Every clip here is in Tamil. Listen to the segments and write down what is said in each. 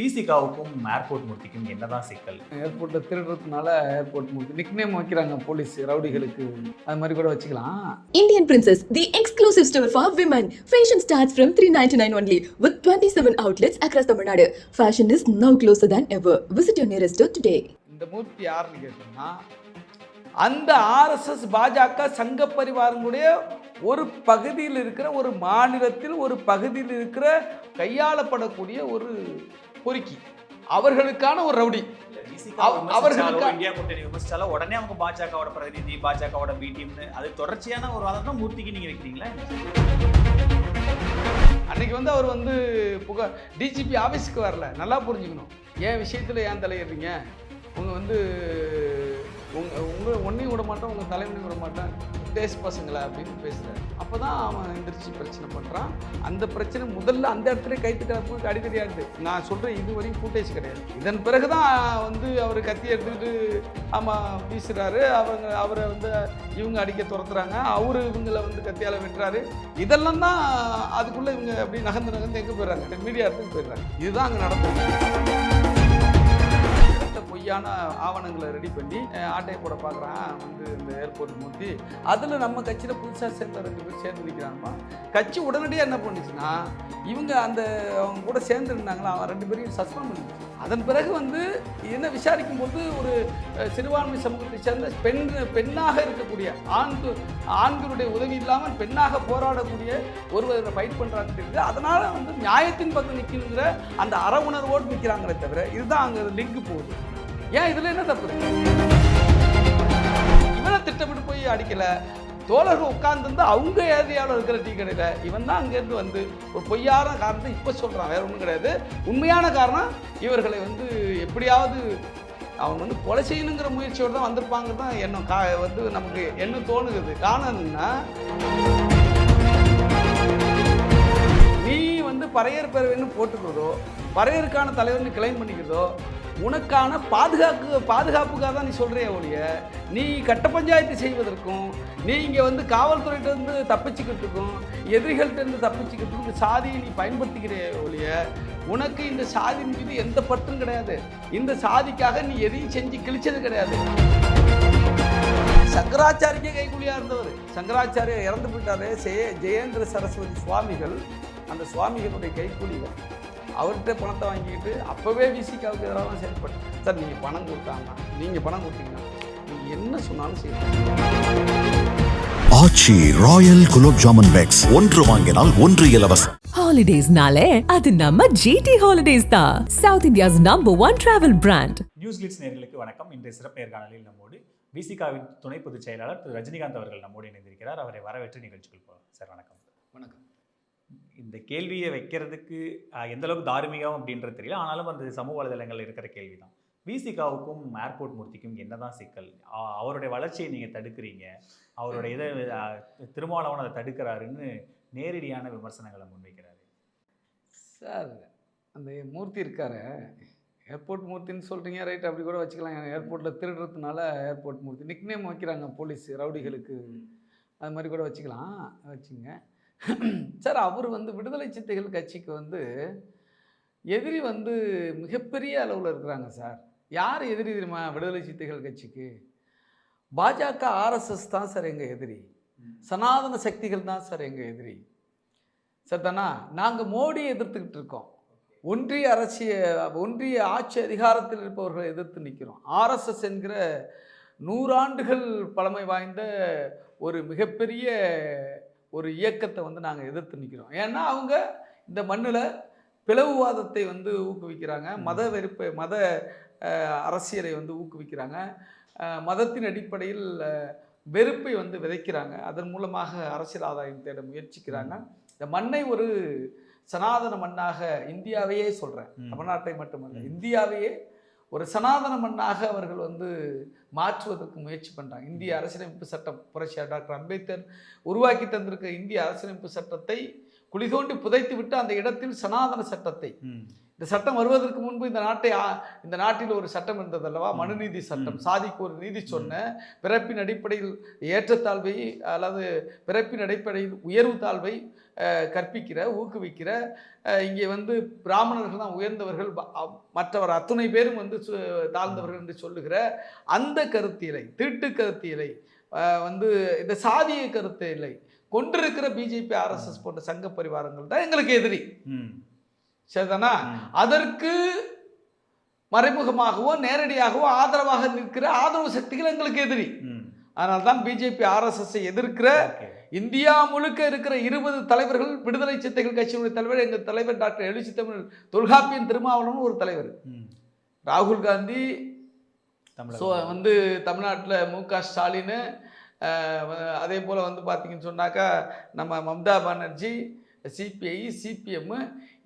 விசிகாவுக்கும் ஏர்போர்ட் மூர்த்திக்கும் என்னதான் சிக்கல் ஏர்போர்ட்டில் திருடுறதுனால ஏர்போர்ட் மூர்த்தி நிக்னேம் வைக்கிறாங்க போலீஸ் ரவுடிகளுக்கு அது மாதிரி கூட வச்சுக்கலாம் Indian Princess, the exclusive store for women. Fashion starts from 399 only with 27 outlets across Tamil Nadu. Fashion is now closer than ever. Visit your nearest store today. இந்த மூர்த்தி யாருன்னு கேட்டோம்னா அந்த ஆர்எஸ்எஸ் பாஜக சங்க பரிவாரங்களுடைய ஒரு பகுதியில் இருக்கிற ஒரு மாநிலத்தில் ஒரு பகுதியில் இருக்கிற கையாளப்படக்கூடிய ஒரு பொறுக்கி. அவர்களுக்கான ஒரு ரவுடி. அவ- அவர்களுக்கு- உடனே அவங்க பாஜகவோட பிரதிநிதி பாஜகவோட பி டீம்னு அது தொடர்ச்சியான ஒரு வாதம் தான் மூர்த்திக்கு நீங்க வைக்கிறீங்களா அன்னைக்கு வந்து அவர் வந்து புகார் டிஜிபி ஆஃபீஸுக்கு வரல. நல்லா புரிஞ்சுக்கணும். ஏன் விஷயத்தில் ஏன் தலையிடுறீங்க? உங்க வந்து உங்க உங்க ஒன்றையும் விட மாட்டோம் உங்கள் தலைவனையும் விட மாட்டேன் டேஸ் பசங்களை அப்படின்னு பேசுகிறாரு அப்போ தான் அவன் எந்திரிச்சு பிரச்சனை பண்ணுறான் அந்த பிரச்சனை முதல்ல அந்த இடத்துல கைத்துக்கிறப்ப அடிக்கடியாகுது நான் சொல்கிறேன் இது வரையும் ஃபூட்டேஜ் கிடையாது. இதன் பிறகு தான் வந்து அவர் கத்தி எடுத்துக்கிட்டு ஆமாம் வீசுகிறாரு அவங்க அவரை வந்து இவங்க அடிக்க துரத்துறாங்க. அவர் இவங்களை வந்து கத்தியால் வெட்டுறாரு. இதெல்லாம் தான் அதுக்குள்ளே இவங்க அப்படி நகர்ந்து நகர்ந்து எங்கே போயிடுறாங்க? மீடியா இடத்துக்கு போயிடுறாங்க. இதுதான் அங்கே நடந்தது பொய்யான ஆவணங்களை ரெடி பண்ணி ஆட்டையை போட பார்க்குறான் வந்து இந்த ஏர்போர்ட் மூர்த்தி. அதில் நம்ம கட்சியில் புதுசாக சேர்ந்த ரெண்டு பேர் சேர்ந்து நிற்கிறாங்கம்மா கட்சி உடனடியாக என்ன பண்ணுச்சுன்னா இவங்க அந்த அவங்க கூட சேர்ந்து இருந்தாங்களா அவன் ரெண்டு பேரையும் சஸ்பெண்ட் பண்ணிச்சு அதன் பிறகு வந்து என்ன விசாரிக்கும் போது ஒரு சிறுபான்மை சமூகத்தை சேர்ந்த பெண் பெண்ணாக இருக்கக்கூடிய ஆண்கு ஆண்களுடைய உதவி இல்லாமல் பெண்ணாக போராடக்கூடிய ஒருவர் ஃபைட் பண்ணுறாங்க தெரியுது. அதனால் வந்து நியாயத்தின் பக்கம் நிற்கணுங்கிற அந்த அற உணர்வோடு நிற்கிறாங்களே தவிர இதுதான் அங்கே லிங்க் போகுது. ஏன் இதில் என்ன தப்பு? இவனை திட்டமிட்டு போய் அடிக்கல. தோழர்கள் உட்கார்ந்துருந்து அவங்க ஏரியாவில் இருக்கிற டீ கடையில் இவன் தான் அங்கேருந்து வந்து ஒரு பொய்யான காரணத்தை இப்போ சொல்கிறான் வேறு ஒன்றும் கிடையாது. உண்மையான காரணம் இவர்களை வந்து எப்படியாவது அவன் வந்து கொலை செய்யணுங்கிற முயற்சியோடு தான் வந்திருப்பாங்க தான் எண்ணம். கா வந்து நமக்கு என்ன தோணுகிறது. காரணம்னா நீ வந்து பறையர் பேரவைன்னு போட்டுக்கிறதோ பறையருக்கான தலைவர்னு கிளைம் பண்ணிக்கிறதோ உனக்கான பாதுகாப்பு பாதுகாப்புக்காக தான் நீ சொல்கிறிய ஒழிய நீ கட்ட பஞ்சாயத்து செய்வதற்கும் நீ இங்கே வந்து காவல்துறையிட்ட தப்பிச்சுக்கிட்டுருக்கும் எதிரிகள்கிட்டருந்து தப்பிச்சுக்கிட்டு இருந்து இந்த சாதியை நீ பயன்படுத்திக்கிற ஒழிய உனக்கு இந்த சாதியின் மீது எந்த பற்றும் கிடையாது. இந்த சாதிக்காக நீ எதையும் செஞ்சு கிழிச்சது கிடையாது. சங்கராச்சாரிக்கே கைக்கூலியா இருந்தவர். சங்கராச்சாரியர் இறந்து போயிட்டாரு. ஜெய ஜெயேந்திர சரஸ்வதி சுவாமிகள் அந்த சுவாமிகளுடைய கைக்கூலிகள் அவர்கிட்ட பணத்தை வாங்கிக்கிட்டு அப்போவே விசிகாவுக்கு எதிராக தான் சார் நீங்கள் பணம் கொடுத்தாங்க நீங்கள் பணம் கொடுத்தீங்கன்னா நீங்கள் என்ன சொன்னாலும் செய்யணும் ஆச்சி ராயல் குலோப் ஜாமுன் பேக்ஸ். ஒன்று வாங்கினால் ஒன்று இலவசம். ஹாலிடேஸ்னாலே அது நம்ம ஜிடி ஹாலிடேஸ் தான். South India's number one travel brand news glitz நேர்களுக்கு வணக்கம். இன்றைய சிறப்பு நேர்காணலில் நம்மோடு விசிகாவின் துணை பொதுச் செயலாளர் திரு. ரஜினிகாந்த் அவர்கள் நம்மோடு இணைந்திருக்கிறார். அவரை வரவேற்று நிகழ்ச்சிக்குள் போகலாம். சார் வணக்கம். இந்த கேள்வியை வைக்கிறதுக்கு அஹ், எந்த அளவுக்கு தார்மீகம் அப்படின்றது தெரியல. ஆனாலும் அந்த சமூக வலைதளங்கள் இருக்கிற கேள்வி தான் விசிகாவுக்கும் ஏர்போர்ட் மூர்த்திக்கும் என்னதான் சிக்கல்? அவருடைய வளர்ச்சியை நீங்கள் தடுக்கிறீங்க. அவருடைய இதை திருமாவளவன் அதை தடுக்கிறாருன்னு நேரடியான விமர்சனங்களை முன்வைக்கிறாரு. சார் அந்த மூர்த்தி இருக்காரு. ஏர்போர்ட் மூர்த்தின்னு சொல்கிறீங்க ரைட் அப்படி கூட வச்சுக்கலாம். ஏர்போர்ட்டில் திருடுறதுனால ஏர்போர்ட் மூர்த்தி. நிக்னேம் வைக்கிறாங்க போலீஸ் ரவுடிகளுக்கு. அது மாதிரி கூட வச்சுக்கலாம். வச்சுங்க. சார் அவர் வந்து விடுதலை சித்தைகள் கட்சிக்கு வந்து எதிரி வந்து மிகப்பெரிய அளவில் இருக்கிறாங்க சார். யார் எதிரி தெரியுமா விடுதலை சித்தைகள் கட்சிக்கு? பாஜக ஆர்எஸ்எஸ் தான் சார் எங்கள் எதிரி. சனாதன சக்திகள் தான் சார் எங்கள் எதிரி. சரிதானா நாங்கள் மோடியை எதிர்த்துக்கிட்டு இருக்கோம். ஒன்றிய அரசிய ஒன்றிய ஆட்சி அதிகாரத்தில் இருப்பவர்களை எதிர்த்து நிற்கிறோம் ஆர்எஸ்எஸ் என்கிற நூறாண்டுகள் பழமை வாய்ந்த ஒரு மிகப்பெரிய ஒரு இயக்கத்தை வந்து நாங்கள் எதிர்த்து நிற்கிறோம் ஏன்னா அவங்க இந்த மண்ணில் பிளவுவாதத்தை வந்து ஊக்குவிக்கிறாங்க. மத வெறுப்பை மத அரசியலை வந்து ஊக்குவிக்கிறாங்க. மதத்தின் அடிப்படையில் வெறுப்பை வந்து விதைக்கிறாங்க. அதன் மூலமாக அரசியல் ஆதாயம் தேட முயற்சிக்கிறாங்க. இந்த மண்ணை ஒரு சனாதன மண்ணாக இந்தியாவையே சொல்கிறேன். தமிழ்நாட்டை மட்டுமல்ல. இந்தியாவையே ஒரு சனாதன மண்ணாக அவர்கள் வந்து மாற்றுவதற்கு முயற்சி பண்ணுறாங்க இந்திய அரசியலமைப்பு சட்டம் புரட்சியார் டாக்டர் அம்பேத்கர் உருவாக்கி தந்திருக்க இந்திய அரசியலமைப்பு சட்டத்தை குழி தோண்டி புதைத்து விட்டு அந்த இடத்தில் சனாதன சட்டத்தை. இந்த சட்டம் வருவதற்கு முன்பு இந்த நாட்டை இந்த நாட்டில் ஒரு சட்டம் இருந்தது அல்லவா மனுநீதி சட்டம். சாதிக்கு ஒரு நீதி சொன்ன பிறப்பின் அடிப்படையில் ஏற்றத்தாழ்வை அல்லது பிறப்பின் அடிப்படையில் உயர்வு தாழ்வை கற்பிக்கிற ஊக்குவிக்கிற இங்கே வந்து பிராமணர்கள் தான் உயர்ந்தவர்கள் மற்றவர் அத்துணை பேரும் வந்து தாழ்ந்தவர்கள் என்று சொல்லுகிற அந்த கருத்தியலை தீட்டு கருத்தியலை வந்து இந்த சாதிய கருத்தியலை கொண்டிருக்கிற பிஜேபி ஆர்எஸ்எஸ் போன்ற சங்க பரிவாரங்கள் தான் எங்களுக்கு எதிரி. சரிதானா. அதற்கு மறைமுகமாகவோ நேரடியாகவோ ஆதரவாக நிற்கிற ஆதரவு சக்திகள் எங்களுக்கு எதிரி. அதனால தான் பிஜேபி ஆர்எஸ்எஸ்ஸை எதிர்க்கிற. இந்தியா முழுக்க இருக்கிற இருபது தலைவர்கள் விடுதலை சித்தைகள் கட்சியினுடைய தலைவர் எங்கள் தலைவர் டாக்டர் எழுச்சி தமிழ் தொல்காப்பியன் திருமாவளவன் ஒரு தலைவர். ராகுல் காந்தி ஸோ வந்து தமிழ்நாட்டில் மு க ஸ்டாலின் அதே போல் வந்து பார்த்தீங்கன்னு சொன்னாக்கா நம்ம மம்தா பானர்ஜி சிபிஐ சிபிஎம்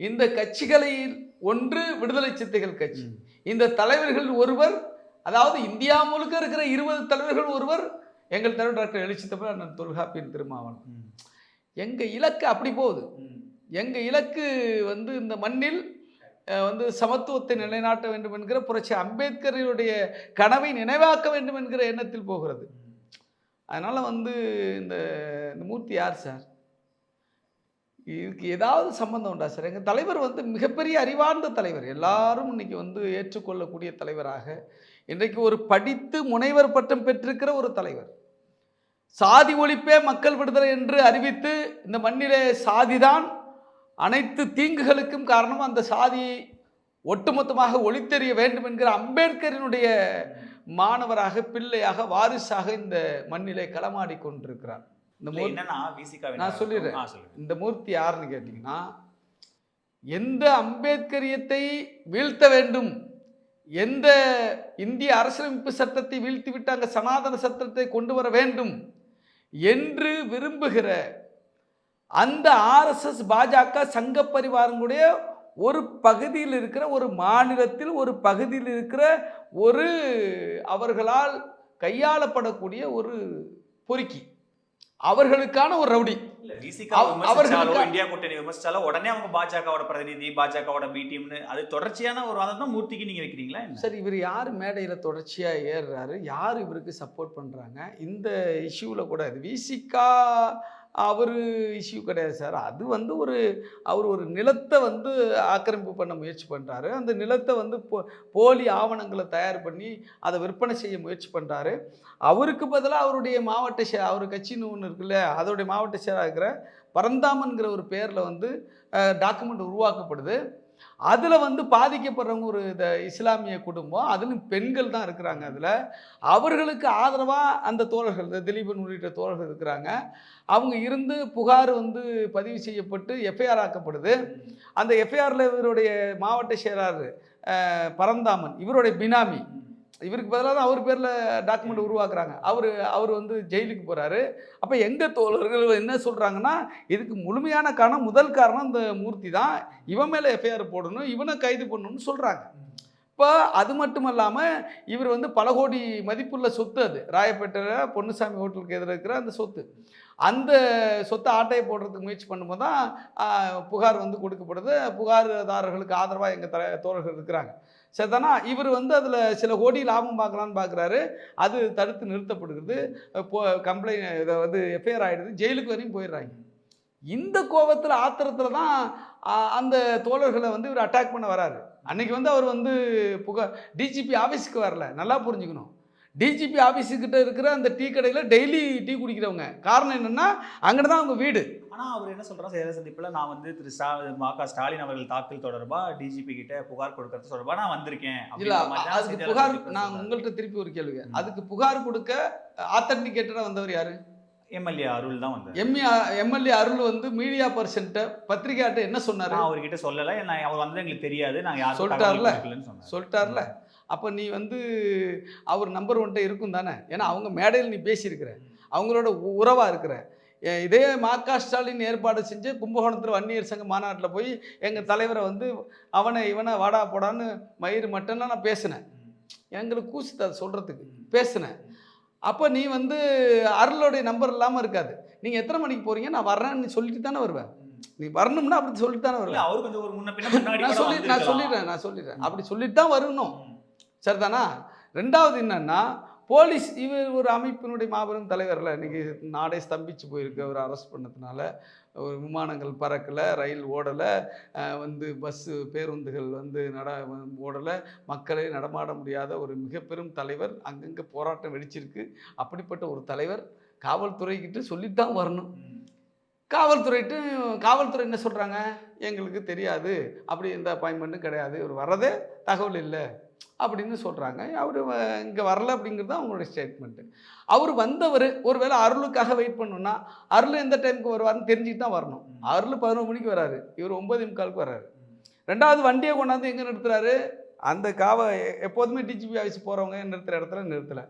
இந்த கட்சிகளில் ஒன்று விடுதலை சித்தைகள் கட்சி. இந்த தலைவர்கள் ஒருவர் அதாவது இந்தியா முழுக்க இருக்கிற இருபது தலைவர்கள் ஒருவர் எங்கள் தலைவர் டாக்டர் எழுச்சி தமிழ் அண்ணன் தொல்காப்பியன் திருமாவளவன். ம். எங்கள் இலக்கு அப்படி போகுது. எங்கள் இலக்கு வந்து இந்த மண்ணில் வந்து சமத்துவத்தை நிலைநாட்ட வேண்டும் என்கிற புரட்சி அம்பேத்கருடைய கனவை நினைவாக்க வேண்டும் என்கிற எண்ணத்தில் போகிறது. அதனால் வந்து இந்த இந்த மூர்த்தி யார் சார்? இதுக்கு ஏதாவது சம்பந்தம் உண்டா சார்? எங்கள் தலைவர் வந்து மிகப்பெரிய அறிவார்ந்த தலைவர். எல்லாரும் இன்னைக்கு வந்து ஏற்றுக்கொள்ளக்கூடிய தலைவராக இன்றைக்கு ஒரு படித்து முனைவர் பட்டம் பெற்றிருக்கிற ஒரு தலைவர். சாதி ஒழிப்பே மக்கள் விடுதலை என்று அறிவித்து இந்த மண்ணிலே சாதிதான் அனைத்து தீங்குகளுக்கும் காரணம் அந்த சாதியை ஒட்டுமொத்தமாக ஒழித்தெறிய வேண்டும் என்கிற அம்பேத்கரினுடைய மாணவராக பிள்ளையாக வாரிசாக இந்த மண்ணிலே களமாடி கொண்டிருக்கிறார். இந்த நான் சொல்லிடுறேன். இந்த மூர்த்தி யாருன்னு கேட்டிங்கன்னா எந்த அம்பேத்கரியத்தை வீழ்த்த வேண்டும் எந்த இந்திய அரசியலமைப்பு சட்டத்தை வீழ்த்திவிட்டு அங்கே சனாதன சட்டத்தை கொண்டு வர வேண்டும் என்று விரும்புகிற அந்த ஆர்எஸ்எஸ் பாஜக சங்க பரிவாரங்களுடைய ஒரு பகுதியில் இருக்கிற ஒரு மாநிலத்தில் ஒரு பகுதியில் இருக்கிற ஒரு அவர்களால் கையாளப்படக்கூடிய ஒரு பொறுக்கி. அவர்களுக்கான ஒரு ரவுடி. அவர்களுக்கு- இந்தியா கூட்டணி விமர்சிச்சாலோ உடனே அவங்க பாஜகவோட பிரதிநிதி பாஜகவோட பி டீம்னு அது தொடர்ச்சியான ஒரு வாதம் தான் மூர்த்திக்கு நீங்க வைக்கிறீங்களா? சரி இவர் யார் மேடையில் தொடர்ச்சியாக ஏறுறாரு? யார் இவருக்கு சப்போர்ட் பண்ணுறாங்க இந்த இஷ்யூவில் கூட விசிகா அவர் இஷ்யூ கிடையாது சார். அது வந்து ஒரு அவர் ஒரு நிலத்தை வந்து ஆக்கிரமிப்பு பண்ண முயற்சி பண்ணுறாரு அந்த நிலத்தை வந்து போ போலி ஆவணங்களை தயார் பண்ணி அதை விற்பனை செய்ய முயற்சி பண்ணுறாரு அவருக்கு பதிலாக அவருடைய மாவட்ட சே அவர் கட்சின்னு ஒன்று இருக்குல்ல அதோடைய மாவட்ட செயலாக இருக்கிற பரந்தாமன்கிற ஒரு பேரில் வந்து டாக்குமெண்ட் உருவாக்கப்படுது. அதில் வந்து பாதிக்கப்படுறவங்க ஒரு இந்த இஸ்லாமிய குடும்பம் அதிலும் பெண்கள் தான் இருக்கிறாங்க அதில். அவர்களுக்கு ஆதரவாக அந்த தோழர்கள் இந்த திலீபன் உள்ளிட்ட தோழர்கள் இருக்கிறாங்க. அவங்க இருந்து புகார் வந்து பதிவு செய்யப்பட்டு எஃப்ஐஆர் ஆக்கப்படுது. அந்த எஃப்ஐஆரில் இவருடைய மாவட்ட செயலாளர் பரந்தாமன் இவருடைய பினாமி. இவருக்கு பதிலாக தான் அவர் பேரில் டாக்குமெண்ட் உருவாக்குறாங்க. அவர் அவர் வந்து ஜெயிலுக்கு போகிறாரு அப்போ எங்கள் தோழர்கள் என்ன சொல்கிறாங்கன்னா இதுக்கு முழுமையான காரணம் முதல் காரணம் இந்த மூர்த்தி தான். இவன் மேலே எஃப்ஐஆர் போடணும் இவனை கைது பண்ணணும்னு சொல்கிறாங்க இப்போ அது மட்டும் இல்லாமல் இவர் வந்து பல கோடி மதிப்புள்ள சொத்து அது. ராயப்பேட்டையில் பொன்னுசாமி ஹோட்டலுக்கு எதிர இருக்கிற அந்த சொத்து. அந்த சொத்தை ஆட்டையை போடுறதுக்கு முயற்சி பண்ணும்போது தான் புகார் வந்து கொடுக்கப்படுது. புகார்தாரர்களுக்கு ஆதரவாக எங்கள் தலை தோழர்கள் இருக்கிறாங்க. சரிதானா இவர் வந்து அதில் சில கோடி லாபம் பார்க்கலான்னு பார்க்குறாரு. அது தடுத்து நிறுத்தப்படுகிறது. இப்போ கம்ப்ளைண்ட் இதை வந்து எஃப்ஐஆர் ஆகிடுது ஜெயிலுக்கு வரையும் போயிடுறாங்க. இந்த கோபத்தில் ஆத்திரத்தில் தான் அந்த தோழர்களை வந்து இவர் அட்டாக் பண்ண வராரு. அன்னைக்கு வந்து அவர் வந்து புகார் டிஜிபி ஆஃபீஸுக்கு வரல. நல்லா புரிஞ்சுக்கணும். டிஜிபி ஆஃபீஸுக்கிட்ட இருக்கிற அந்த டீ கடையில் டெய்லி டீ குடிக்கிறவங்க. காரணம் என்னென்னா அங்கே தான் அவங்க வீடு. ஆனா அவர் என்ன சொல்றாரு? செய்தியாளர் சந்திப்புல நான் வந்து திரு ஸ்டா மா க ஸ்டாலின் அவர்கள் தாக்கல் தொடர்பா டிஜிபி கிட்ட புகார் கொடுக்கறது தொடர்பா நான் வந்திருக்கேன் இல்ல அதுக்கு புகார் நான். உங்கள்கிட்ட திருப்பி ஒரு கேள்வி. அதுக்கு புகார் கொடுக்க ஆத்தன்டிகேட்டடாக வந்தவர் யாரு? எம்எல்ஏ அருள் தான் வந்தார். எம்ஏ எம்எல்ஏ அருள் வந்து மீடியா பர்சன்ட்ட பத்திரிகையாட்ட என்ன சொன்னாரு? அவர்கிட்ட சொல்லல. நான் அவர் வந்தது எங்களுக்கு தெரியாது. நாங்க யாரும் சொல்லிட்டார்ல? சொல்லிட்டார்ல. அப்போ நீ வந்து அவர் நம்பர் ஒன்ட்ட இருக்கும் தானே? ஏன்னா அவங்க மேடையில் நீ பேசியிருக்கிற. அவங்களோட உ- உறவா இருக்கிற. இதே மாக்கா ஸ்டாலின் ஏற்பாடு செஞ்சு கும்பகோணத்தில் வன்னியர் சங்க மாநாட்டில் போய் எங்கள் தலைவரை வந்து அவனை இவனை வாடா போடான்னு மயிறு மட்டும்லாம் நான் பேசினேன். எங்களுக்கு கூசுது அதை சொல்கிறதுக்கு பேசினேன். அப்போ நீ வந்து அருளோடைய நம்பர் இல்லாமல் இருக்காது. நீங்கள் எத்தனை மணிக்கு போகிறீங்க நான் வர்றேன்னு சொல்லிட்டு தானே வருவேன். நீ வரணும்னா அப்படி சொல்லிட்டு தானே வரல அவர் கொஞ்சம் ஒரு முன்ன நான் சொல்லி நான். சொல்லிடுறேன் நான் சொல்லிடுறேன். அப்படி சொல்லிட்டு தான் வரணும். ம். சரிதானா? ரெண்டாவது என்னன்னா போலீஸ் இவர் ஒரு அமைப்பினுடைய மாபெரும் தலைவரில் இன்னைக்கு நாடே ஸ்தம்பிச்சு போயிருக்கு. அவர் அரெஸ்ட் பண்ணதுனால ஒரு விமானங்கள் பறக்கலை ரயில் ஓடலை வந்து பஸ்ஸு பேருந்துகள் வந்து நட ஓடலை மக்களே நடமாட முடியாத ஒரு மிக பெரும் தலைவர் அங்கங்கே போராட்டம் வெடிச்சிருக்கு. அப்படிப்பட்ட ஒரு தலைவர் காவல்துறைக்கிட்ட சொல்லித்தான் வரணும். காவல்துறைட்டு காவல்துறை என்ன சொல்கிறாங்க எங்களுக்கு தெரியாது. அப்படி எந்த அப்பாயின்மெண்ட்டும் கிடையாது. இவர் வர்றதே தகவல் இல்லை. அப்படின்னு சொல்கிறாங்க அவர் இங்கே வரல அப்படிங்கிறது தான் அவங்களுடைய ஸ்டேட்மெண்ட்டு அவர் வந்தவர் ஒருவேளை அருளுக்காக வெயிட் பண்ணணும்னா அருள் எந்த டைமுக்கு வருவார்னு தெரிஞ்சுட்டு தான் வரணும். அருள் பதினொரு மணிக்கு வராரு. இவர் ஒன்பது முக்காலுக்கு வராரு ரெண்டாவது வண்டியை கொண்டாந்து எங்கே நிறுத்துறாரு? அந்த காவ எப்போதுமே டிஜிபி ஆஃபீஸ் போகிறவங்க நிறுத்துகிற இடத்துல நிறுத்தலை.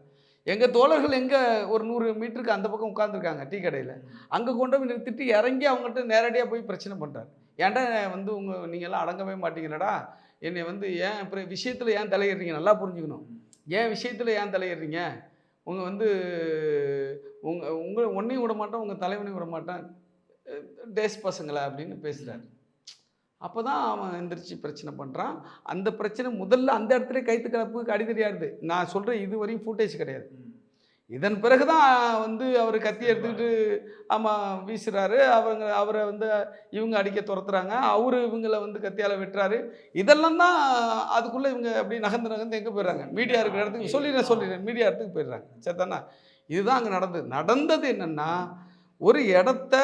எங்கள் தோழர்கள் எங்கே ஒரு நூறு மீட்டருக்கு அந்த பக்கம் உட்காந்துருக்காங்க டீ கடையில். அங்கே கொண்டு போய் நிறுத்திட்டு இறங்கி அவங்ககிட்ட நேரடியாக போய் பிரச்சனை பண்ணுறாரு ஏன்டா வந்து உங்கள் நீங்கள்லாம் அடங்கவே மாட்டீங்களடா? என்னை வந்து ஏன் அப்புறம் விஷயத்தில் ஏன் தலையிடுறீங்க? நல்லா புரிஞ்சுக்கணும். ஏன் விஷயத்தில் ஏன் தலையிடுறீங்க? உங்கள் வந்து உங்கள் உங்களை ஒன்றையும் விட மாட்டோம் உங்கள் தலைவனையும் விட மாட்டேன். டேஸ் பசங்களா அப்படின்னு பேசுகிறாரு அப்போ தான் அவன் எந்திரிச்சு பிரச்சனை பண்ணுறான் அந்த பிரச்சனை முதல்ல அந்த இடத்துல கைத்து கலப்புக்கு அடிதடியாடுது நான் சொல்கிறேன் இது வரையும் ஃபூட்டேஜ் கிடையாது. இதன் பிறகு தான் வந்து அவர் கத்தி எடுத்துக்கிட்டு ஆமாம் வீசுறாரு. அவங்க அவரை வந்து இவங்க அடிக்க துரத்துறாங்க. அவரு இவங்கள வந்து கத்தியால் வெட்டுறாரு. இதெல்லாம் தான் அதுக்குள்ளே இவங்க அப்படி நகர்ந்து நகர்ந்து எங்கே போயிடுறாங்க? மீடியா இருக்கிற இடத்துக்கு. சொல்லிடுறேன் சொல்லிடுறேன். மீடியா இடத்துக்கு போயிடுறாங்க. சரிதானா? இதுதான் அங்கே நடந்தது. நடந்தது என்னென்னா ஒரு இடத்த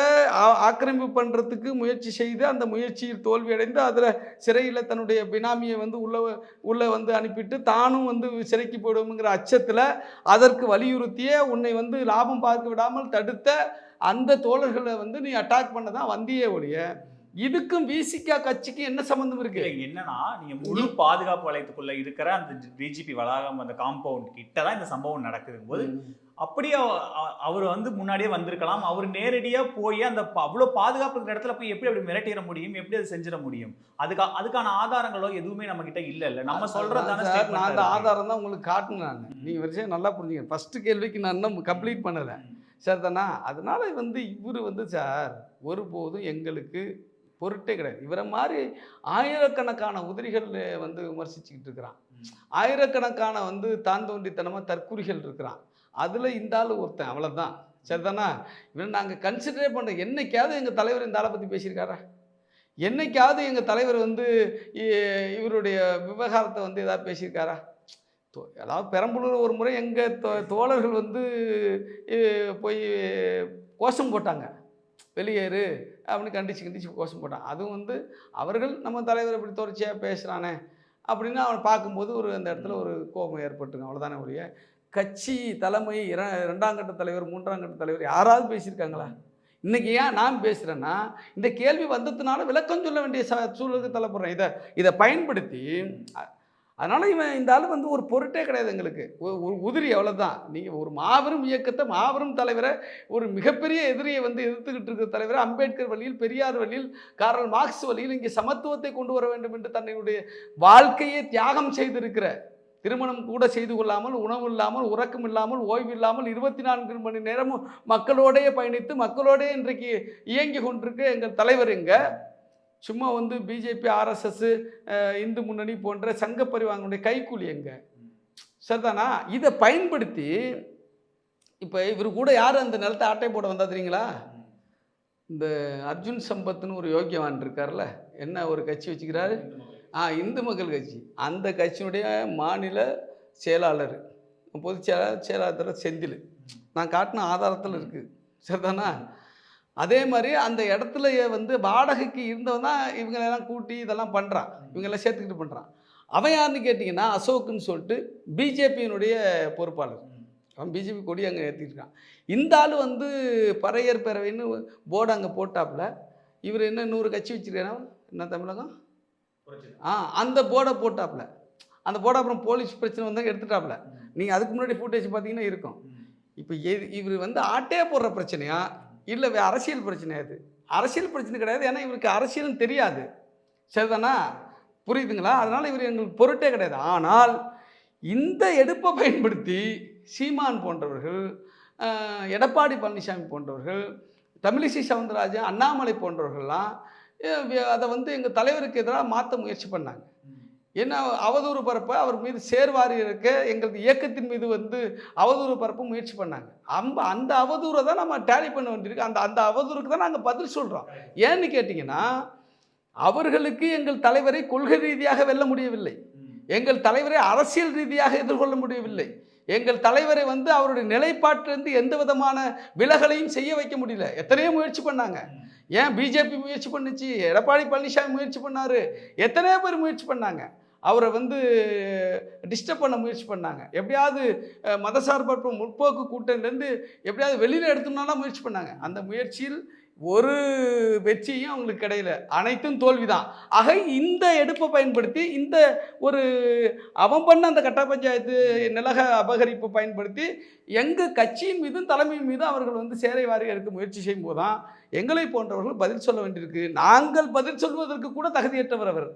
ஆக்கிரமிப்பு பண்ணுறதுக்கு முயற்சி செய்து அந்த முயற்சியில் தோல்வி அடைந்து அதில் சிறையில் தன்னுடைய பினாமியை வந்து உள்ள உள்ளே வந்து அனுப்பிட்டு தானும் வந்து சிறைக்கு போயிடுவோங்கிற அச்சத்தில் அதற்கு வலியுறுத்திய உன்னை வந்து லாபம் பார்க்க விடாமல் தடுத்த அந்த தோழர்களை வந்து நீ அட்டாக் பண்ண தான் வந்தியே ஒழிய இதுக்கும் விசிகா கட்சிக்கும் என்ன சம்மந்தம் இருக்கு? என்னன்னா நீங்க முழு பாதுகாப்பு வலயத்துக்குள்ள இருக்கிற அந்த டிஜிபி வளாகம் அந்த காம்பவுண்ட் கிட்ட தான் இந்த சம்பவம் நடக்குது போது அப்படியே அவர் வந்து முன்னாடியே வந்திருக்கலாம். அவர் நேரடியா போய் அந்த அவ்வளவு பாதுகாப்பு இருக்கிற இடத்துல போய் எப்படி அப்படி மிரட்டிட முடியும்? எப்படி அதை செஞ்சிட முடியும்? அதுக்கு அதுக்கான ஆதாரங்களோ எதுவுமே நம்ம கிட்ட இல்ல இல்ல. நம்ம சொல்றதான சார், நான் அந்த ஆதாரம் தான் உங்களுக்கு காட்டினேன் நான். நீங்கள் விஷயம் நல்லா புரிஞ்சுங்க. ஃபர்ஸ்ட் கேள்விக்கு நான் இன்னும் கம்ப்ளீட் பண்ணலை. சார் தானா? அதனால வந்து இவர் வந்து சார் ஒருபோதும் எங்களுக்கு பொருட்டே கிடையாது. இவரை மாதிரி ஆயிரக்கணக்கான உதிரிகள் வந்து விமர்சிச்சுக்கிட்டு இருக்கிறான். ஆயிரக்கணக்கான வந்து தான் தோன்றித்தனமாக தற்குறிகள் இருக்கிறான். அதில் இந்த ஆள் ஒருத்தன் அவ்வளோதான் சரிதானா? இவன் நாங்கள் கன்சிடரே பண்ணுறோம் என்னைக்காவது எங்கள் தலைவர் இந்த ஆளை பற்றி பேசியிருக்காரா? என்னைக்காவது எங்கள் தலைவர் வந்து இ- இவருடைய விவகாரத்தை வந்து எதாவது பேசியிருக்காரா? தோ- அதாவது பெரம்பலூர் ஒரு முறை எங்கள் தோ தோழர்கள் வந்து போய் கோஷம் போட்டாங்க. வெளியேறு அப்படின்னு கண்டிச்சு கண்டிச்சு கோஷம் போட்டான் அதுவும் வந்து அவர்கள் நம்ம தலைவர் இப்படி தொடர்ச்சியாக பேசுகிறானே அப்படின்னு அவனை பார்க்கும்போது ஒரு அந்த இடத்துல ஒரு கோபம் ஏற்பட்டுருங்க அவ்வளோதானே ஒழிய கட்சி தலைமை இர- கட்ட தலைவர் மூன்றாம் கட்ட தலைவர் யாராவது பேசியிருக்காங்களா? இன்றைக்கி ஏன் நான் பேசுகிறேன்னா இந்த கேள்வி வந்ததுனால விளக்கம் சொல்ல வேண்டிய ச சூழலுக்கு தள்ளப்படுறேன் இதை இதை பயன்படுத்தி அதனால் இவன் இந்த ஆள் வந்து ஒரு பொருட்டே கிடையாது எங்களுக்கு. ஒரு உதிரி அவ்வளோதான் நீங்கள் ஒரு மாபெரும் இயக்கத்தை மாபெரும் தலைவரை ஒரு மிகப்பெரிய எதிரியை வந்து எதிர்த்துக்கிட்டு இருக்கிற தலைவரை அம்பேத்கர் வழியில் பெரியார் வழியில் காரல் மார்க்ஸ் வழியில் இங்கே சமத்துவத்தை கொண்டு வர வேண்டும் என்று தன்னுடைய வாழ்க்கையை தியாகம் செய்திருக்கிற திருமணம் கூட செய்து கொள்ளாமல் உணவு இல்லாமல் உறக்கம் இல்லாமல் ஓய்வு இல்லாமல் இருபத்தி நான்கு மணி நேரமும் மக்களோடையே பயணித்து மக்களோடையே இன்றைக்கு இயங்கி கொண்டிருக்க எங்கள் தலைவர் இங்கே சும்மா வந்து பிஜேபி ஆர்எஸ்எஸ் இந்து முன்னணி போன்ற சங்க பரிவாங்களுடைய கைக்கூலி எங்க? சரிதானா? இதை பயன்படுத்தி இப்போ இவர் கூட யார் அந்த நிலத்தை ஆட்டை போட வந்தா தெரியுங்களா? இந்த அர்ஜுன் சம்பத்துன்னு ஒரு யோக்கியவான் இருக்கார்ல என்ன ஒரு கட்சி வச்சுக்கிறாரு? ஆ இந்து மக்கள் கட்சி. அந்த கட்சியினுடைய மாநில செயலாளர் பொதுச் செயலாளர் செயலாளர் செந்தில். நான் காட்டின ஆதாரத்தில் இருக்குது சரிதானா? அதே மாதிரி அந்த இடத்துல வந்து வாடகைக்கு இருந்தவன் தான் இவங்களெல்லாம் கூட்டி இதெல்லாம் பண்ணுறான் இவங்கெல்லாம் சேர்த்துக்கிட்டு பண்ணுறான் அவன் யாருன்னு கேட்டிங்கன்னா அசோக்குன்னு சொல்லிட்டு பிஜேபியினுடைய பொறுப்பாளர். அவன் பிஜேபி கொடி அங்கே ஏற்றிருக்கான் இந்த ஆள் வந்து பறையர் பேரவைன்னு போர்டு அங்கே போட்டாப்புல. இவர் என்ன நூறு கட்சி வச்சிருக்காரா? என்ன தமிழகம்? ஆ அந்த போர்டை போட்டாப்புல அந்த போர்டை அப்புறம் போலீஸ் பிரச்சனை வந்து எடுத்துட்டாப்புல நீங்கள் அதுக்கு முன்னாடி ஃபுட்டேஜ் பார்த்தீங்கன்னா இருக்கும். இப்போ எது இவர் வந்து ஆட்டே போடுற பிரச்சனையா? இல்லை அரசியல் பிரச்சனையா இது? அரசியல் பிரச்சனை கிடையாது. ஏன்னா இவருக்கு அரசியலும் தெரியாது. சரிதானா? புரியுதுங்களா? அதனால் இவர் எங்களுக்கு பொருட்டே கிடையாது. ஆனால் இந்த எடுப்பை பயன்படுத்தி சீமான் போன்றவர்கள் எடப்பாடி பழனிசாமி போன்றவர்கள் தமிழிசை சவுந்தரராஜன் அண்ணாமலை போன்றவர்கள்லாம் அதை வந்து எங்கள் தலைவருக்கு எதிராக மாற்ற முயற்சி பண்ணாங்க. என்ன அவதூறு பரப்ப அவர் மீது சேர்வாரி இருக்க எங்களது இயக்கத்தின் மீது வந்து அவதூறு பரப்ப முயற்சி பண்ணாங்க. அம்ப அந்த அவதூறை தான் நம்ம டேலி பண்ண வேண்டியிருக்கு. அந்த அந்த அவதூறுக்கு தான் நாங்கள் பதில் சொல்கிறோம் ஏன்னு கேட்டிங்கன்னா அவர்களுக்கு எங்கள் தலைவரை கொள்கை ரீதியாக வெல்ல முடியவில்லை. எங்கள் தலைவரை அரசியல் ரீதியாக எதிர்கொள்ள முடியவில்லை. எங்கள் தலைவரை வந்து அவருடைய நிலைப்பாட்டிலிருந்து எந்த விதமான விலகலையும் செய்ய வைக்க முடியல. எத்தனையோ முயற்சி பண்ணாங்க. ஏன் பிஜேபி முயற்சி பண்ணுச்சு? எடப்பாடி பழனிசாமி முயற்சி பண்ணாரு. எத்தனையோ பேர் முயற்சி பண்ணாங்க. அவரை வந்து டிஸ்டர்ப் பண்ண முயற்சி பண்ணாங்க. எப்படியாவது மதசார்பற்ற முற்போக்கு கூட்டணிலேருந்து எப்படியாவது வெளியில் எடுத்துனாலாம் முயற்சி பண்ணாங்க. அந்த முயற்சியில் ஒரு வெற்றியும் அவங்களுக்கு கிடையல. அனைத்தும் தோல்விதான். ஆக இந்த எடுப்பை பயன்படுத்தி இந்த ஒரு அவன் பண்ண அந்த கட்ட பஞ்சாயத்து நிலக அபகரிப்பை பயன்படுத்தி எங்கள் கட்சியின் மீதும் தலைமையின் மீதும் அவர்கள் வந்து சேரை வாரி எடுக்க முயற்சி செய்யும் போதுதான் எங்களை போன்றவர்கள் பதில் சொல்ல வேண்டியிருக்கு. நாங்கள் பதில் சொல்வதற்கு கூட தகுதியற்றவர் அவர்.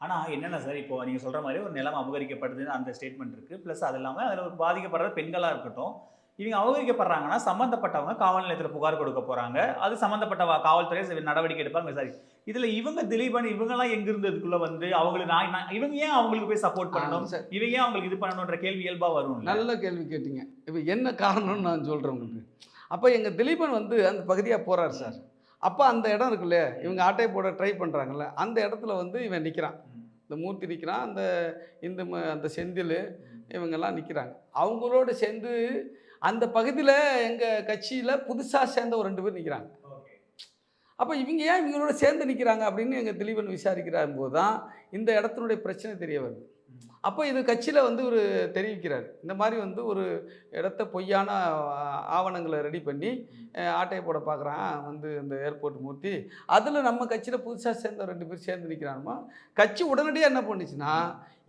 ஆனால் என்னென்ன சார் இப்போ நீங்கள் சொல்கிற மாதிரி ஒரு நிலம் அபகரிக்கப்படுதுன்னு அந்த ஸ்டேட்மெண்ட் இருக்குது ப்ளஸ் அது இல்லாமல் அதில் ஒரு பாதிக்கப்படுற பெண்களாக இருக்கட்டும் இவங்க அபகரிக்கப்படுறாங்கன்னா சம்பந்தப்பட்டவங்க காவல் நிலையத்துல புகார் கொடுக்க போறாங்க. அது சம்பந்தப்பட்ட வா- காவல்துறை நடவடிக்கை எடுப்பாங்க. சரி. இதுல இவங்க திலீபன் இவங்கெல்லாம் எங்க இருந்து இதுக்குள்ள வந்து அவங்களுக்கு நான் இவங்க ஏன் அவங்களுக்கு போய் சப்போர்ட் பண்ணணும்? சார். இவங்க ஏன் அவங்களுக்கு இது பண்ணணும்ன்ற கேள்வி இயல்பா வரும் நல்ல கேள்வி கேட்டீங்க. இப்போ என்ன காரணம்னு நான் சொல்கிறேன் உங்களுக்கு. அப்போ எங்கள் திலீபன் வந்து அந்த பகுதியாக போகிறார் சார். அப்போ அந்த இடம் இருக்குல்ல இவங்க ஆட்டை போட ட்ரை பண்ணுறாங்கல்ல அந்த இடத்துல வந்து இவன் நிற்கிறான் இந்த மூர்த்தி நிற்கிறான் அந்த இந்த அந்த செந்தில் இவங்கெல்லாம் நிற்கிறாங்க அவங்களோட சேர்ந்து அந்த பகுதியில் எங்கள் கட்சியில் புதுசாக சேர்ந்த ஒரு ரெண்டு பேர் நிற்கிறாங்க அப்போ இவங்க ஏன் இவங்களோட சேர்ந்து நிற்கிறாங்க அப்படின்னு எங்கள் திலீபன் விசாரிக்கிறார் போது தான் இந்த இடத்தினுடைய பிரச்சனை தெரிய வருது. அப்போ இது கட்சியில் வந்து ஒரு தெரிவிக்கிறார். இந்த மாதிரி வந்து ஒரு இடத்த பொய்யான ஆவணங்களை ரெடி பண்ணி ஆட்டையை போட பார்க்குறான் வந்து இந்த ஏர்போர்ட் மூர்த்தி. அதில் நம்ம கட்சியில் புதுசாக சேர்ந்த ரெண்டு பேர் சேர்ந்து நிற்கிறானுமா கட்சி உடனடியாக என்ன பண்ணுச்சுன்னா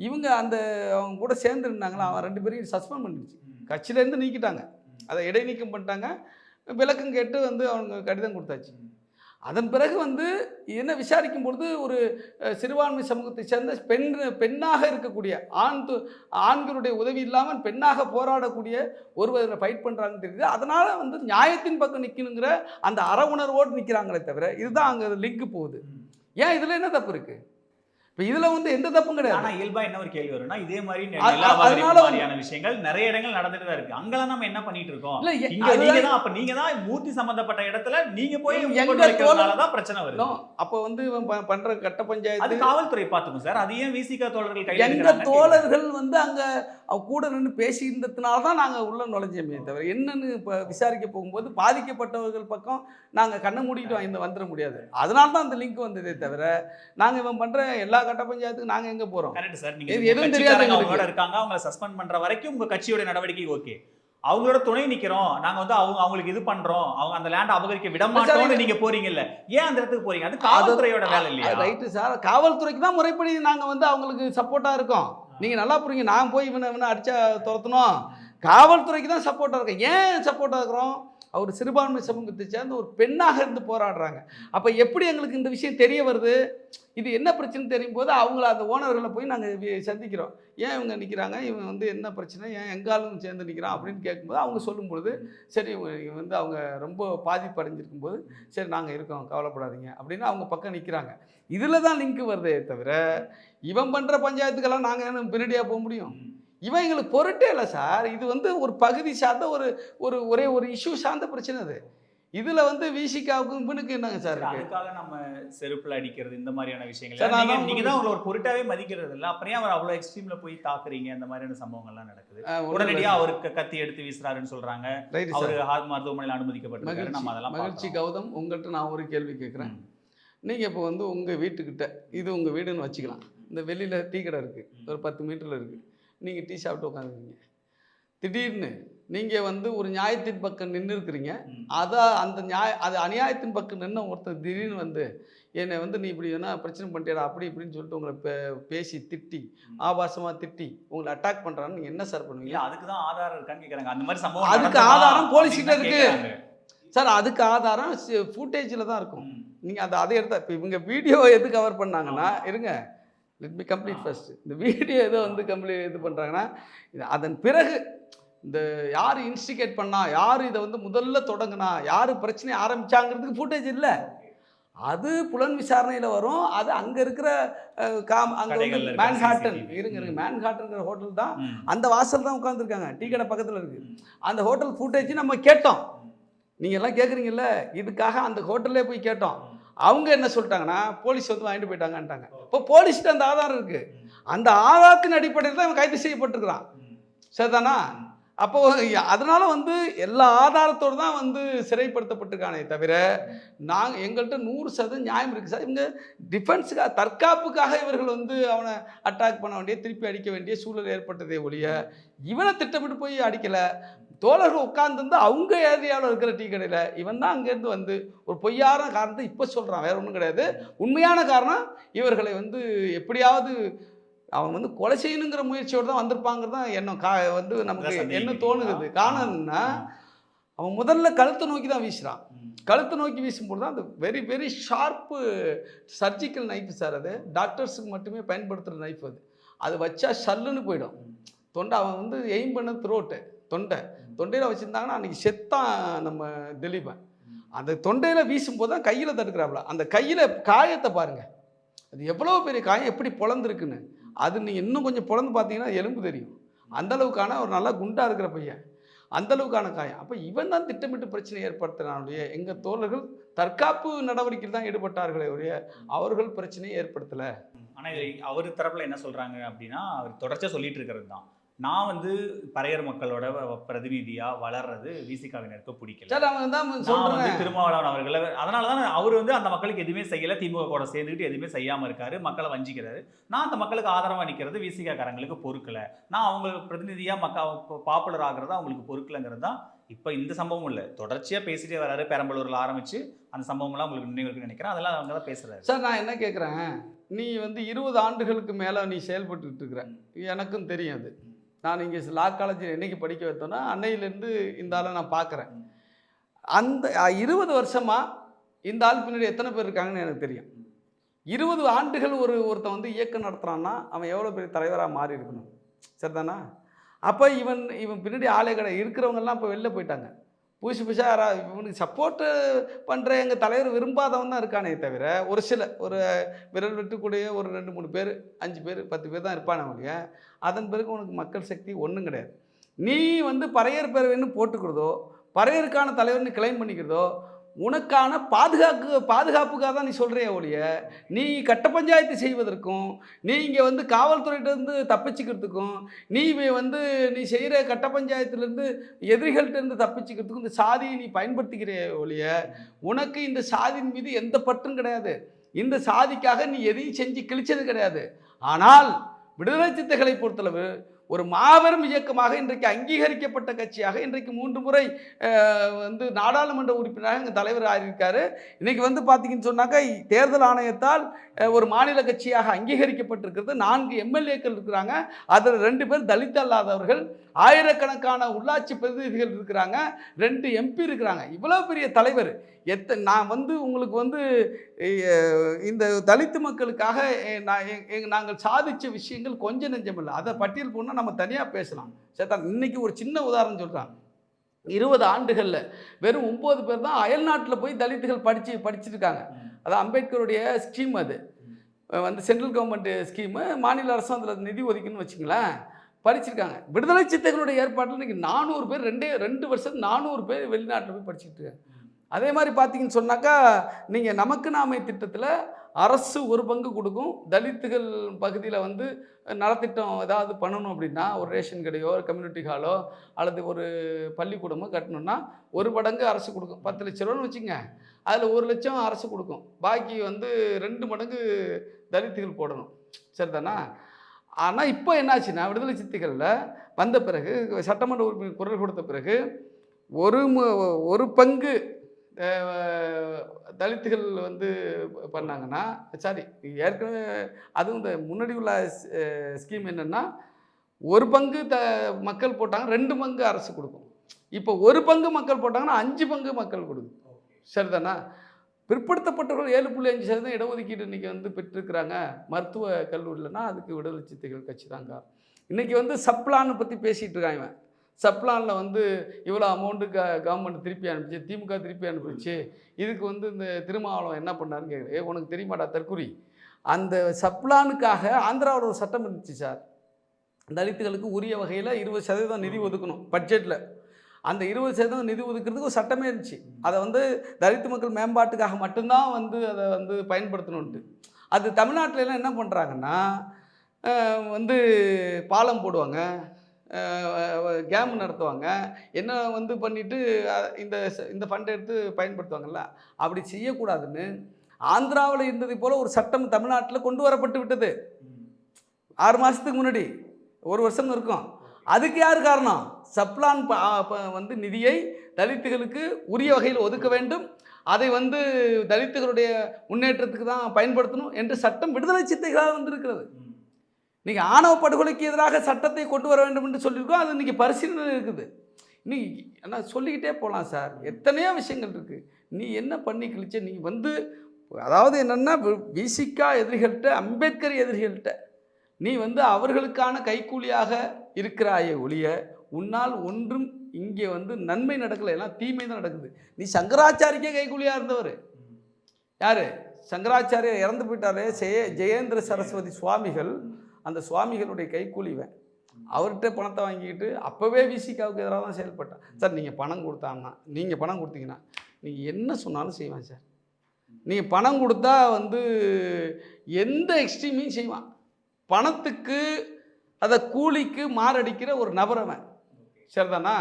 இவங்க அந்த அவங்க கூட சேர்ந்து இருந்தாங்களா அவன் ரெண்டு பேரையும் சஸ்பெண்ட் பண்ணிடுச்சு. கட்சியிலேருந்து நீக்கிட்டாங்க. அதை இடைநீக்கம் பண்ணிட்டாங்க. விளக்கம் கேட்டு வந்து அவங்க கடிதம் கொடுத்தாச்சு. அதன் பிறகு வந்து என்ன விசாரிக்கும் பொழுது ஒரு சிறுபான்மை சமூகத்தை சேர்ந்த பெண் பெண்ணாக இருக்கக்கூடிய ஆண் ஆண்களுடைய உதவி இல்லாமல் பெண்ணாக போராடக்கூடிய ஒருவர் ஃபைட் பண்ணுறாங்கன்னு தெரியுது. அதனால் வந்து நியாயத்தின் பக்கம் நிற்கணுங்கிற அந்த அற உணர்வோடு நிற்கிறாங்களே தவிர இதுதான் அங்கே லிங்க் போகுது. ஏன் இதில் என்ன தப்பு இருக்குது இப்போ இதில் வந்து எந்த தப்பும் ஆனா கிடையாது இயல்பா என்ன ஒரு கேள்வி வரும்னா இதே மாதிரி அது- அதனால மாதிரியான விஷயங்கள் நிறைய இடங்கள் நடந்துட்டு தான் இருக்கு. அங்கெல்லாம் நம்ம என்ன பண்ணிட்டு இருக்கோம்? இல்லை இங்க நீங்க தான் அப்ப நீங்க தான் மூர்த்தி சம்பந்தப்பட்ட இடத்துல நீங்க போய் வைக்கிறதுனால தான் பிரச்சனை வருது. அப்போ வந்து பண்ற கட்ட அது பஞ்சாயத்து காவல்துறை பாத்துக்கும் சார். அது ஏன் விசிக தோழர்கள் கையில் எங்க எடுக்கிறாங்கன்னு தோழர்கள் வந்து அங்க அவ கூட நின்று பேசியிருந்ததுனால தான் நாங்க உள்ள நுழைஞ்சோமே தவிர என்னன்னு இப்போ விசாரிக்க போகும்போது பாதிக்கப்பட்டவர்கள் பக்கம் நாங்க கண்ணை மூடிட்டு இந்த வந்துட முடியாது. அதனால தான் அந்த லிங்க் வந்ததே தவிர நாங்க இவன் பண்ற எல்லா கட்ட பஞ்சாயத்துக்கும் நாங்க எங்க போறோம்? கரெக்ட் சார் நீங்க இது உங்க எதுவும் தெரியாது. அவங்களோட இருக்காங்க. அவங்கள சஸ்பெண்ட் பண்ற வரைக்கும் உங்க கட்சியோட நடவடிக்கை ஓகே அவங்களோட துணை நிக்கிறோம். நாங்க வந்து அவங்க அவங்களுக்கு இது பண்றோம். அவங்க அந்த லேண்ட் அபகரிக்க விட மாட்டோம்னு நீங்க போறீங்கல்ல. ஏன் அந்த இடத்துக்கு போறீங்க? அது காவல்துறையோட வேலை இல்லையா? ரைட்டு சார் காவல்துறைக்கு தான் முறைப்படி நாங்க வந்து அவங்களுக்கு சப்போர்ட்டா இருக்கோம். நீங்கள் நல்லா புரியுங்க. நான் போய் இவனை இவனை அடித்தா துரத்தணும். காவல்துறைக்கு தான் சப்போர்ட்டாக இருக்கோம். ஏன் சப்போர்ட்டாக இருக்கிறோம்? அவர் சிறுபான்மை சமூகத்தை சேர்ந்து ஒரு பெண்ணாக இருந்து போராடுறாங்க. அப்போ எப்படி எங்களுக்கு இந்த விஷயம் தெரிய வருது? இது என்ன பிரச்சனை தெரியும் போது அவங்கள அந்த ஓனர்களை போய் நாங்கள் சந்திக்கிறோம். ஏன் இவங்க நிற்கிறாங்க இவன் வந்து என்ன பிரச்சனை? ஏன் எங்காலும் சேர்ந்து நிற்கிறான் அப்படின்னு கேட்கும்போது அவங்க சொல்லும் பொழுது சரி இவங்க வந்து அவங்க ரொம்ப பாதிப்பு அடைஞ்சிருக்கும் போது சரி நாங்கள் இருக்கோம் கவலைப்படாதீங்க. அப்படின்னு அவங்க பக்கம் நிற்கிறாங்க இதில் தான் லிங்க் வருதே தவிர இவன் பண்ணுற பஞ்சாயத்துக்கெல்லாம் நாங்கள் என்ன பின்னாடியாக போக முடியும்? இவன் எங்களுக்கு பொருட்டே இல்லை சார். இது வந்து ஒரு பகுதி சார்ந்த ஒரு ஒரு ஒரே ஒரு இஷ்யூ சார்ந்த பிரச்சனை அது. இதில் வந்து விசிகாவுக்கும் இவனுக்கு என்னங்க சார் அதுக்காக நம்ம செருப்புல அடிக்கிறது இந்த மாதிரியான விஷயங்கள். நீங்க நீங்க தான் ஒரு பொருட்டாவே மதிக்கிறது இல்ல. அப்புறம் அவர் அவ்வளவு எக்ஸ்ட்ரீம்ல போய் தாக்குறீங்க? அந்த மாதிரியான சம்பவங்கள்லாம் நடக்குது. உடனடியா. அவருக்கு கத்தி எடுத்து வீசுறாருன்னு சொல்றாங்க. அவரு ஹார்ட் மருத்துவமனையில் அனுமதிக்கப்பட்டிருக்காரு. நம்ம அதெல்லாம் மகிழ்ச்சி. கௌதம். உங்கள்கிட்ட நான் ஒரு கேள்வி கேட்குறேன். நீங்கள் இப்போ வந்து உங்கள் வீட்டுக்கிட்ட இது உங்கள் வீடுன்னு வச்சுக்கலாம். இந்த வெளியில் டீ கடை இருக்குது ஒரு பத்து மீட்டரில் இருக்குது நீங்கள் டீ சாப்பிட்டு உட்காந்துருக்கீங்க திடீர்னு நீங்கள் வந்து ஒரு நியாயத்தின் பக்கம் நின்று இருக்கிறீங்க. அதான் அந்த நியாய அது அநியாயத்தின் பக்கம் நின்று ஒருத்தர் திடீர்னு வந்து என்னை வந்து நீ இப்படி என்ன பிரச்சனை பண்ணிட்டேடா அப்படி இப்படின்னு சொல்லிட்டு உங்களை பே பேசி திட்டி ஆபாசமாக திட்டி உங்களை அட்டாக் பண்ணுறான்னு நீங்கள் என்ன சார் பண்ணுவீங்க? அதுக்கு தான் ஆதாரம் இருக்கான்னு கேக்குறாங்க. அந்த மாதிரி சம்பவம் அதுக்கு ஆதாரம் போலீஸ் கிட்ட அப்படின்னு இருக்கு. கேக்குறாங்க. சார் அதுக்கு ஆதாரம் ஃபுட்டேஜில் தான் இருக்கும். நீங்கள் அதை அதை எடுத்தா இப்போ இவங்க வீடியோ எது கவர் பண்ணாங்கன்னா இருங்க. லெட் மீ கம்ப்ளீட் ஃபர்ஸ்ட் இந்த வீடியோ எதை வந்து கம்ப்ளீட் இது பண்ணுறாங்கன்னா இது அதன் பிறகு இந்த யார் இன்ஸ்டிகேட் பண்ணா யார் இதை வந்து முதல்ல தொடங்குனா யார் பிரச்சனையை ஆரம்பிச்சாங்கிறதுக்கு ஃபுட்டேஜ் இல்லை. அது புலன் விசாரணையில் வரும். அது அங்கே இருக்கிற காம் அங்கே வந்து மேன்ஹாட்டன். இருங்க இருங்க. மேன்ஹாட்டன்ங்கிற ஹோட்டல் தான். அந்த வாசல் தான் உட்காந்துருக்காங்க டீ கடை பக்கத்தில் இருக்கு. அந்த ஹோட்டல் ஃபுட்டேஜ் நம்ம கேட்டோம். நீங்க எல்லாம் கேட்குறீங்கல்ல இதுக்காக அந்த ஹோட்டல்லே போய் கேட்டோம். அவங்க என்ன சொல்லிட்டாங்கன்னா போலீஸ் வந்து வாங்கிட்டு போயிட்டாங்கன்ட்டாங்க. இப்போ போலீஸ்கிட்ட அந்த ஆதாரம் இருக்கு. அந்த ஆதாரத்தின் அடிப்படையில் தான் இவன் கைது செய்யப்பட்டிருக்கிறான். சரிதானா? அப்போ அதனால வந்து எல்லா ஆதாரத்தோடு தான் வந்து சிறைப்படுத்தப்பட்டிருக்கானே தவிர நாங்கள் எங்கள்கிட்ட நூறு சதவீதம் நியாயம் இருக்குது சார். இவங்க டிஃபென்ஸுக்காக தற்காப்புக்காக இவர்கள் வந்து அவனை அட்டாக் பண்ண வேண்டிய திருப்பி அடிக்க வேண்டிய சூழல் ஏற்பட்டதே ஒழிய இவனை திட்டமிட்டு போய் அடிக்கலை. தோழர்கள் உட்கார்ந்துருந்து அவங்க ஏரியாவில் இருக்கிற டீ கடையில் இவன் தான் அங்கேருந்து வந்து ஒரு பொய்யான காரணத்தை இப்போ சொல்கிறான் வேற ஒன்றும் கிடையாது. உண்மையான காரணம் இவர்களை வந்து எப்படியாவது அவன் வந்து கொலை செய்யணுங்கிற முயற்சியோடு தான் வந்திருப்பாங்கிறது தான் எண்ணம். கா வந்து நமக்கு என்ன? தோணுது. காரணம் என்னன்னா அவன் முதல்ல கழுத்தை நோக்கி தான் வீசுறான். கழுத்தை நோக்கி வீசும்போது தான் அந்த very very sharp surgical knife sir அது. டாக்டர்ஸுக்கு மட்டுமே பயன்படுத்துகிற நைஃப் அது. அது வச்சா சல்லுன்னு போயிடும். தொண்டை அவன் வந்து எய்ம் பண்ண த்ரோட்டு தொண்டை. தொண்டையில் வச்சுருந்தாங்கன்னா அன்றைக்கி செத்தான் நம்ம திலீபன் அந்த தொண்டையில் வீசும்போது தான் கையில் தடுக்கிறாப்புல அந்த கையில் காயத்தை பாருங்கள் அது எவ்வளோ பெரிய காயம் எப்படி பொழந்திருக்குன்னு அது நீங்கள் இன்னும் கொஞ்சம் பிறந்து பார்த்தீங்கன்னா எலும்பு தெரியும். அந்தளவுக்கான ஒரு நல்லா குண்டாக இருக்கிற பையன். அந்த அளவுக்கான காயம். அப்போ இவன் தான் திட்டமிட்டு பிரச்சனை ஏற்படுத்தினாலுடைய எங்கள் தோழர்கள் தற்காப்பு நடவடிக்கையில் தான் ஈடுபட்டார்களே ஒழிய அவர்கள் பிரச்சனையை ஏற்படுத்தலை. ஆனால் அவர் தரப்பில் என்ன சொல்கிறாங்க அப்படின்னா அவர் தொடர்ச்சியாக சொல்லிட்டு இருக்கிறது தான் நான் வந்து பறையர் மக்களோட பிரதிநிதியா வளர்றது விசிகாவினருக்கு பிடிக்கல. வந்து திருமாவளவன் அவர்களை அதனால தான் அவர் வந்து அந்த மக்களுக்கு எதுவுமே செய்யல திமுக கூட சேர்ந்துக்கிட்டு எதுவுமே செய்யாம இருக்காரு மக்களை வஞ்சிக்கிறாரு. நான் அந்த மக்களுக்கு ஆதரவா நிக்கிறது விசிகா காரங்களுக்கு பொறுக்கல. நான் அவங்களுக்கு பிரதிநிதியா மக்கள் பாப்புலர் ஆகுறது அவங்களுக்கு பொறுக்கலங்கிறது தான் இப்போ இந்த சம்பவம் இல்லை. தொடர்ச்சியா பேசிட்டே வராரு பெரம்பலூர்ல ஆரம்பிச்சு அந்த சம்பவம்லாம் உங்களுக்கு நினைவு இருக்குன்னு நினைக்கிறேன். அதெல்லாம் அவங்க தான் பேசுறாரு. சார் நான் என்ன கேட்குறேன் நீ வந்து இருபது ஆண்டுகளுக்கு மேலே நீ செயல்பட்டுட்டு இருக்கிற. எனக்கும் தெரியும் அது. நான் இங்கே லா காலேஜில் என்னைக்கு படிக்க வைத்தோன்னா அன்னையிலேருந்து இந்த ஆளை நான் பார்க்குறேன். அந்த இருபது வருஷமாக இந்த ஆள் பின்னாடி எத்தனை பேர் இருக்காங்கன்னு எனக்கு தெரியும். இருபது ஆண்டுகள் ஒரு ஒருத்தன் வந்து இயக்கம் நடத்துகிறான்னா அவன் எவ்வளோ பெரிய தலைவராக மாறி இருக்கணும். சரிதானா? அப்போ இவன் இவன் பின்னாடி ஆளே கடை இருக்கிறவங்கெல்லாம் இப்போ வெளில போயிட்டாங்க. புதுசு புதுசாக இவனுக்கு சப்போர்ட்டு பண்ணுற எங்கள் தலைவர் விரும்பாதவன் தான் இருக்கானே தவிர ஒரு சில ஒரு விரல் விட்டுக்கூடிய ஒரு ரெண்டு மூணு பேர் அஞ்சு பேர் பத்து பேர் தான் இருப்பானே ஒழிய அதன் பிறகு உனக்கு மக்கள் சக்தி ஒன்றும் கிடையாது. நீ வந்து பறையர் பேரவைன்னு போட்டுக்கிறதோ பறையருக்கான தலைவர்னு கிளைம் பண்ணிக்கிறதோ உனக்கான பாதுகாப்பு பாதுகாப்புக்காக தான் நீ சொல்கிறிய ஒழிய நீ கட்ட பஞ்சாயத்து செய்வதற்கும் நீ இங்கே வந்து காவல்துறையிட்டேருந்து தப்பிச்சுக்கிறதுக்கும் நீ வந்து நீ செய்கிற கட்ட பஞ்சாயத்துலேருந்து எதிரிகள்கிட்டருந்து தப்பிச்சுக்கிறதுக்கும் இந்த சாதியை நீ பயன்படுத்திக்கிற ஒழிய உனக்கு இந்த சாதியின் மீது எந்த பற்றும் கிடையாது. இந்த சாதிக்காக நீ எதையும் செஞ்சு கிழிச்சது கிடையாது. ஆனால் விடுதலை சித்தைகளை பொறுத்தளவு ஒரு மாபெரும் இயக்கமாக இன்றைக்கு அங்கீகரிக்கப்பட்ட கட்சியாக இன்றைக்கு மூன்று முறை வந்து நாடாளுமன்ற உறுப்பினராக எங்கள் தலைவர் ஆகியிருக்காரு இன்னைக்கு வந்து பார்த்தீங்கன்னு சொன்னாக்கா தேர்தல் ஆணையத்தால் ஒரு மாநில கட்சியாக அங்கீகரிக்கப்பட்டிருக்கிறது. நான்கு எம்எல்ஏக்கள் இருக்கிறாங்க. அதில் ரெண்டு பேர் தலித் அல்லாதவர்கள். ஆயிரக்கணக்கான உள்ளாட்சி பிரதிநிதிகள் இருக்கிறாங்க. ரெண்டு எம்பி இருக்கிறாங்க. இவ்வளோ பெரிய தலைவர். எத்த நான் வந்து உங்களுக்கு வந்து இந்த தலித்து மக்களுக்காக நான் எ- நாங்கள் சாதித்த விஷயங்கள் கொஞ்சம் நெஞ்சமில்லை. அதை பட்டியல் போனால் நம்ம தனியாக பேசலாம். சேத்தான் இன்னைக்கு ஒரு சின்ன உதாரணம் சொல்கிறான் இருபது ஆண்டுகளில் வெறும் ஒம்பது பேர் தான் அயல்நாட்டில் போய் தலித்துகள் படித்து படிச்சிருக்காங்க. அது அம்பேத்கருடைய ஸ்கீம் அது. வந்து சென்ட்ரல் கவர்மெண்ட் ஸ்கீமு மாநில அரசும் அதில் நிதி ஒதுக்குன்னு வச்சுங்களேன் படிச்சிருக்காங்க. விடுதலை சித்தைகளுடைய ஏற்பாட்டில் இன்றைக்கி நானூறு பேர் ரெண்டே ரெண்டு வருஷம் நானூறு பேர் வெளிநாட்டில் போய் படிச்சுட்டு இருக்காங்க. அதே மாதிரி பார்த்தீங்கன்னு சொன்னாக்கா நீங்கள் நமக்கு நாமை திட்டத்தில் அரசு ஒரு பங்கு கொடுக்கும். தலித்துகள் பகுதியில் வந்து நலத்திட்டம் ஏதாவது பண்ணணும் அப்படின்னா ஒரு ரேஷன் கடையோ ஒரு கம்யூனிட்டி ஹாலோ அல்லது ஒரு பள்ளிக்கூடமோ கட்டணும்னா ஒரு மடங்கு அரசு கொடுக்கும். பத்து லட்ச ரூபான்னு வச்சுங்க அதில் ஒரு லட்சம் அரசு கொடுக்கும். பாக்கி வந்து ரெண்டு மடங்கு தலித்துகள் போடணும். சரிதானா? ஆனால் இப்போ என்னாச்சுன்னா விடுதலை சித்திகளில் வந்த பிறகு சட்டமன்ற உறுப்பினர் குரல் கொடுத்த பிறகு ஒரு ஒரு பங்கு தலித்துகள் வந்து பண்ணாங்கன்னா சாரி ஏற்கனவே அதுவும் இந்த முன்னாடி உள்ள ஸ்கீம் என்னென்னா ஒரு பங்கு த மக்கள் போட்டாங்க ரெண்டு பங்கு அரசு கொடுக்கும். இப்போ ஒரு பங்கு மக்கள் போட்டாங்கன்னா அஞ்சு பங்கு மக்கள் கொடுக்கும். சரிதானா? பிற்படுத்தப்பட்டவர்கள் ஏழு புள்ளி அஞ்சு சதவீதம் இடஒதுக்கீடு இன்றைக்கி வந்து பெற்றிருக்கிறாங்க. மருத்துவ கல்லூரிலனா அதுக்கு விடுதலை சித்தைகள் கட்சி காரணம் இன்றைக்கி வந்து சப்ளான்னு பற்றி பேசிகிட்டு இருக்காங்க இவன். சப்ளானில் வந்து இவ்வளோ அமௌண்ட்டு க கவர்மெண்ட் திருப்பி அனுப்பிச்சு திமுக திருப்பி அனுப்பிச்சு இதுக்கு வந்து இந்த திருமாவளவன் என்ன பண்ணாருன்னு கேட்குறது உனக்கு தெரியுமாடா தற்குறி அந்த சப்ளானுக்காக ஆந்திராவில் ஒரு சட்டம் இருந்துச்சு சார். தலித்துகளுக்கு உரிய வகையில் இருபது சதவீதம் நிதி ஒதுக்கணும் பட்ஜெட்டில் அந்த இருபது சதவீதம் நிதி ஒதுக்கிறதுக்கு ஒரு சட்டமே இருந்துச்சு. அதை வந்து தலித்து மக்கள் மேம்பாட்டுக்காக மட்டும்தான் வந்து அதை வந்து பயன்படுத்தணுன்ட்டு அது தமிழ்நாட்டிலலாம் என்ன பண்ணுறாங்கன்னா வந்து பாலம் போடுவாங்க. கேம் நடத்துவாங்க. என்ன வந்து பண்ணிவிட்டு இந்த இந்த ஃபண்டை எடுத்து பயன்படுத்துவாங்கல்ல அப்படி செய்யக்கூடாதுன்னு ஆந்திராவில் இருந்ததை போல் ஒரு சட்டம் தமிழ்நாட்டில் கொண்டு வரப்பட்டு விட்டது. ஆறு மாதத்துக்கு முன்னாடி ஒரு வருஷம் இருக்கும். அதுக்கு யார் காரணம்? சப்ளான் வந்து நிதியை தலித்துகளுக்கு உரிய வகையில் ஒதுக்க வேண்டும். அதை வந்து தலித்துகளுடைய முன்னேற்றத்துக்கு தான் பயன்படுத்தணும் என்று சட்டம் விடுதலை சித்தைகளாக வந்திருக்கிறது. நீங்கள் ஆணவ படுகொலைக்கு எதிராக சட்டத்தை கொண்டு வர வேண்டும் என்று சொல்லியிருக்கோம் அது இன்றைக்கி பரிசீலனை இருக்குது. நீ நான் சொல்லிக்கிட்டே போகலாம் சார். எத்தனையோ விஷயங்கள் இருக்குது நீ என்ன பண்ணி கிழிச்ச? நீ வந்து அதாவது என்னென்னா விசிகா எதிரிகள்கிட்ட அம்பேத்கர் எதிரிகள்கிட்ட நீ வந்து அவர்களுக்கான கைக்கூலியாக இருக்கிறாயே ஒழிய உன்னால் ஒன்றும் இங்கே வந்து நன்மை நடக்கலை. எல்லாம் தீமை தான் நடக்குது. நீ சங்கராச்சாரிக்கே கைக்கூலியாக இருந்தவர். யார்? சங்கராச்சாரியர் இறந்து போயிட்டாரே. ஜெய ஜெயேந்திர சரஸ்வதி சுவாமிகள். அந்த சுவாமிகளுடைய கைக்கூலிவன் அவர்கிட்ட பணத்தை வாங்கிக்கிட்டு அப்போவே விசிகாவுக்கு எதிராக தான் செயல்பட்டான். சார் நீங்கள் பணம் கொடுத்தாங்கன்னா நீங்கள் பணம் கொடுத்தீங்கன்னா நீங்கள் என்ன சொன்னாலும் செய்வேன் சார். நீங்கள் பணம் கொடுத்தா வந்து எந்த எக்ஸ்ட்ரீமையும் செய்வான். பணத்துக்கு அதை கூலிக்கு மாரடிக்கிற ஒரு நபர் அவன். சரிதானா?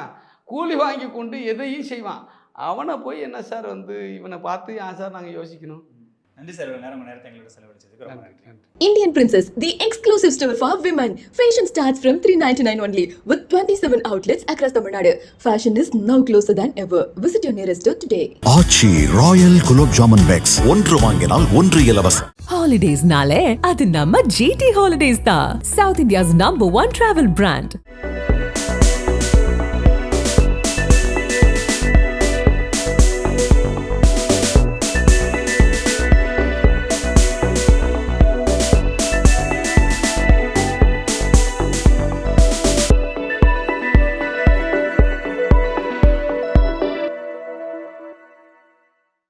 கூலி வாங்கி கொண்டு எதையும் செய்வான். அவனை போய் என்ன சார் வந்து இவனை பார்த்து ஏன் சார் நாங்கள் யோசிக்கணும். நன்றி சார் நேரம் நேரத்தை எங்களோட செலவழிச்சதுக்கு ரொம்ப நன்றி நன்றி Indian Princess, the exclusive store for women. Fashion starts from 399 only with 27 outlets across Tamil Nadu. Fashion is now closer than ever. Visit your nearest store today. Aachi royal gulab jamun packs ஒன்று வாங்கினால் ஒன்று இலவசம் Holidays nale, அது நம்ம GT Holidays தான். South India's number one travel brand.